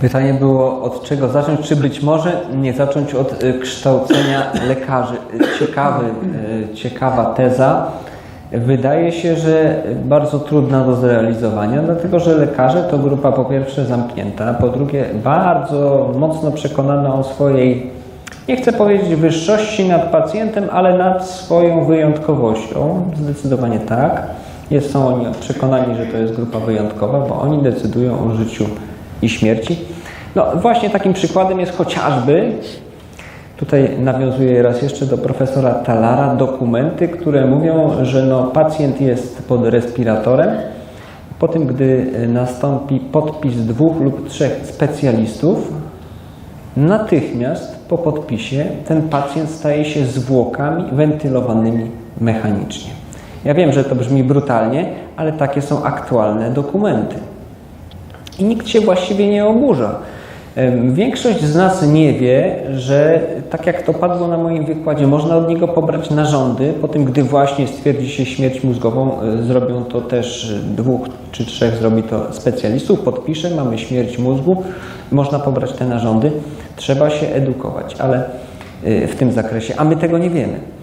Pytanie było od czego zacząć, czy być może nie zacząć od y, kształcenia lekarzy. Ciekawy, y, ciekawa teza. Wydaje się, że bardzo trudna do zrealizowania, dlatego że lekarze to grupa po pierwsze zamknięta, po drugie bardzo mocno przekonana o swojej, nie chcę powiedzieć wyższości nad pacjentem, ale nad swoją wyjątkowością. Zdecydowanie tak. Jest, są oni przekonani, że to jest grupa wyjątkowa, bo oni decydują o życiu i śmierci. No właśnie takim przykładem jest chociażby, tutaj nawiązuję raz jeszcze do profesora Talara, dokumenty, które mówią, że no, pacjent jest pod respiratorem. Po tym, gdy nastąpi podpis dwóch lub trzech specjalistów, natychmiast po podpisie ten pacjent staje się zwłokami wentylowanymi mechanicznie. Ja wiem, że to brzmi brutalnie, ale takie są aktualne dokumenty. I nikt się właściwie nie oburza. Większość z nas nie wie, że tak jak to padło na moim wykładzie, można od niego pobrać narządy. Po tym, gdy właśnie stwierdzi się śmierć mózgową, e, zrobią to też dwóch czy trzech, zrobi to specjalistów, podpisze, mamy śmierć mózgu, można pobrać te narządy. Trzeba się edukować, ale e, w tym zakresie, a my tego nie wiemy.